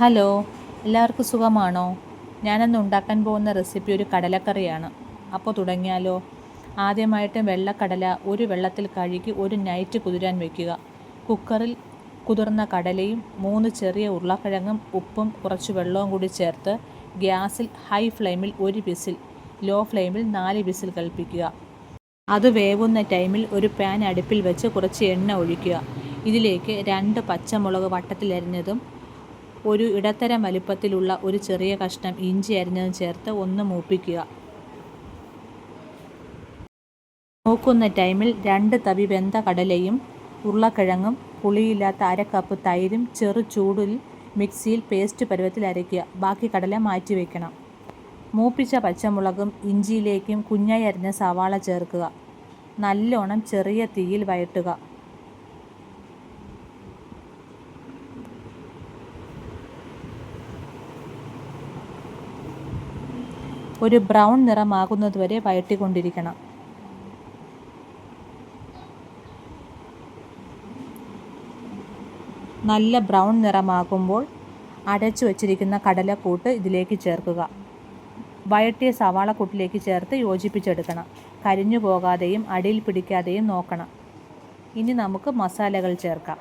Hello എല്ലാവർക്കും സുഖമാണോ? ഞാനന്ന് ഉണ്ടാക്കാൻ പോകുന്ന റെസിപ്പി ഒരു കടലക്കറിയാണ്. അപ്പോൾ തുടങ്ങിയാലോ? ആദ്യമായിട്ട് വെള്ളക്കടല ഒരു വെള്ളത്തിൽ കഴുകി ഒരു നൈറ്റ് കുതിരാൻ വയ്ക്കുക കുക്കറിൽ കുതിർന്ന കടലയും മൂന്ന് ചെറിയ ഉരുളക്കിഴങ്ങും ഉപ്പും കുറച്ച് വെള്ളവും കൂടി ചേർത്ത് ഗ്യാസിൽ ഹൈ ഫ്ലെയിമിൽ ഒരു ബിസിൽ ലോ ഫ്ലെയിമിൽ നാല് ബിസിൽ കൽപ്പിക്കുക. അത് വേവുന്ന ടൈമിൽ ഒരു പാൻ അടുപ്പിൽ വെച്ച് കുറച്ച് എണ്ണ ഒഴിക്കുക. ഇതിലേക്ക് രണ്ട് പച്ചമുളക് വട്ടത്തിലരിഞ്ഞതും ഒരു ഇടത്തരം വലിപ്പത്തിലുള്ള ഒരു ചെറിയ കഷ്ണം ഇഞ്ചി അരിഞ്ഞതും ചേർത്ത് ഒന്ന് മൂപ്പിക്കുക. മൂക്കുന്ന ടൈമിൽ രണ്ട് തവി വെന്ത കടലയും ഉരുളക്കിഴങ്ങും പുളിയില്ലാത്ത അരക്കപ്പ് കപ്പ് തൈരും ചെറു ചൂടിൽ മിക്സിയിൽ പേസ്റ്റ് പരുവത്തിൽ അരയ്ക്കുക. ബാക്കി കടല മാറ്റി വയ്ക്കണം മൂപ്പിച്ച പച്ചമുളകും ഇഞ്ചിയിലേക്കും കുഞ്ഞായി അരിഞ്ഞ സവാള ചേർക്കുക. നല്ലോണം ചെറിയ തീയിൽ വഴട്ടുക ഒരു ബ്രൗൺ നിറമാകുന്നതുവരെ വഴട്ടിക്കൊണ്ടിരിക്കണം നല്ല ബ്രൗൺ നിറമാകുമ്പോൾ അടച്ചു വച്ചിരിക്കുന്ന കടലക്കൂട്ട് ഇതിലേക്ക് ചേർക്കുക. വഴട്ടിയ സവാളക്കൂട്ടിലേക്ക് ചേർത്ത് യോജിപ്പിച്ചെടുക്കണം. കരിഞ്ഞു പോകാതെയും അടിയിൽ പിടിക്കാതെയും നോക്കണം. ഇനി നമുക്ക് മസാലകൾ ചേർക്കാം.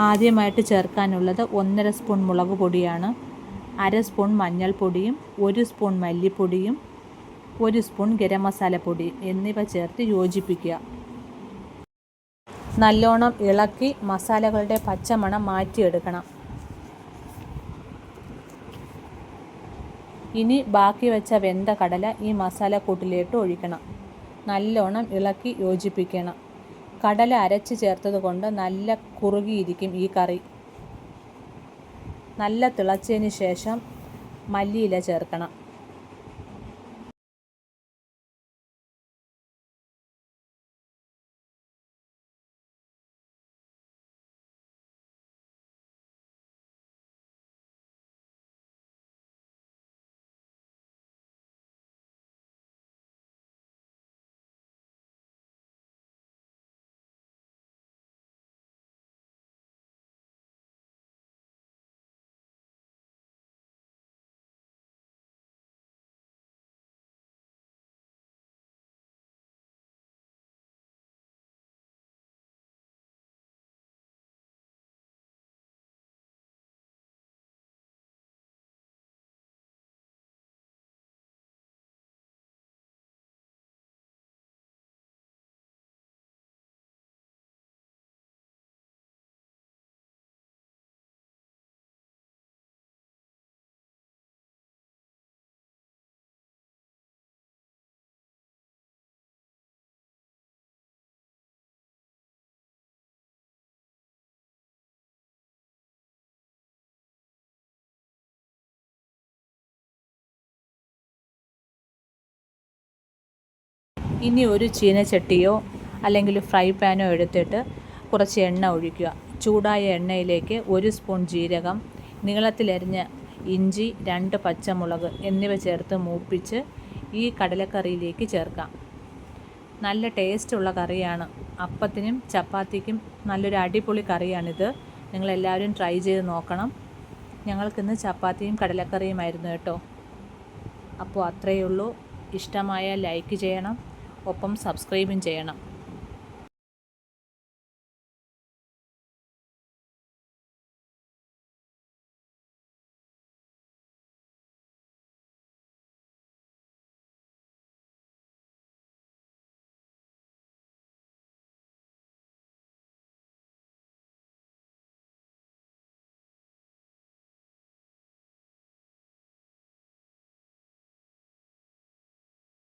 ആദ്യമായിട്ട് ചേർക്കാനുള്ളത് ഒന്നര സ്പൂൺ മുളക് പൊടിയാണ് അര സ്പൂൺ മഞ്ഞൾപ്പൊടിയും ഒരു സ്പൂൺ മല്ലിപ്പൊടിയും ഒരു സ്പൂൺ ഗരം മസാലപ്പൊടി എന്നിവ ചേർത്ത് യോജിപ്പിക്കുക. നല്ലോണം ഇളക്കി മസാലകളുടെ പച്ചമണം മാറ്റിയെടുക്കണം. ഇനി ബാക്കി വെച്ച വെന്ത കടല ഈ മസാലക്കൂട്ടിലേക്ക് ഒഴിക്കണം. നല്ലോണം ഇളക്കി യോജിപ്പിക്കണം. കടല അരച്ച് ചേർത്തത് കൊണ്ട് നല്ല കുറുകിയിരിക്കും ഈ കറി. നല്ല തിളച്ചതിന് ശേഷം മല്ലിയില ചേർക്കണം. ഇനി ഒരു ചീനച്ചട്ടിയോ അല്ലെങ്കിൽ ഫ്രൈ പാനോ എടുത്തിട്ട് കുറച്ച് എണ്ണ ഒഴിക്കുക. ചൂടായ എണ്ണയിലേക്ക് ഒരു സ്പൂൺ ജീരകം നീളത്തിലരിഞ്ഞ ഇഞ്ചി രണ്ട് പച്ചമുളക് എന്നിവ ചേർത്ത് മൂപ്പിച്ച് ഈ കടലക്കറിയിലേക്ക് ചേർക്കാം. നല്ല ടേസ്റ്റുള്ള കറിയാണ്. അപ്പത്തിനും ചപ്പാത്തിക്കും നല്ലൊരു അടിപൊളി കറിയാണിത്. നിങ്ങളെല്ലാവരും ട്രൈ ചെയ്ത് നോക്കണം. ഞങ്ങൾക്കിന്ന് ചപ്പാത്തിയും കടലക്കറിയുമായിരുന്നു കേട്ടോ. അപ്പോൾ അത്രയേ ഉള്ളൂ. ഇഷ്ടമായ ലൈക്ക് ചെയ്യണം. ഒപ്പം സബ്സ്ക്രൈബും ചെയ്യണം.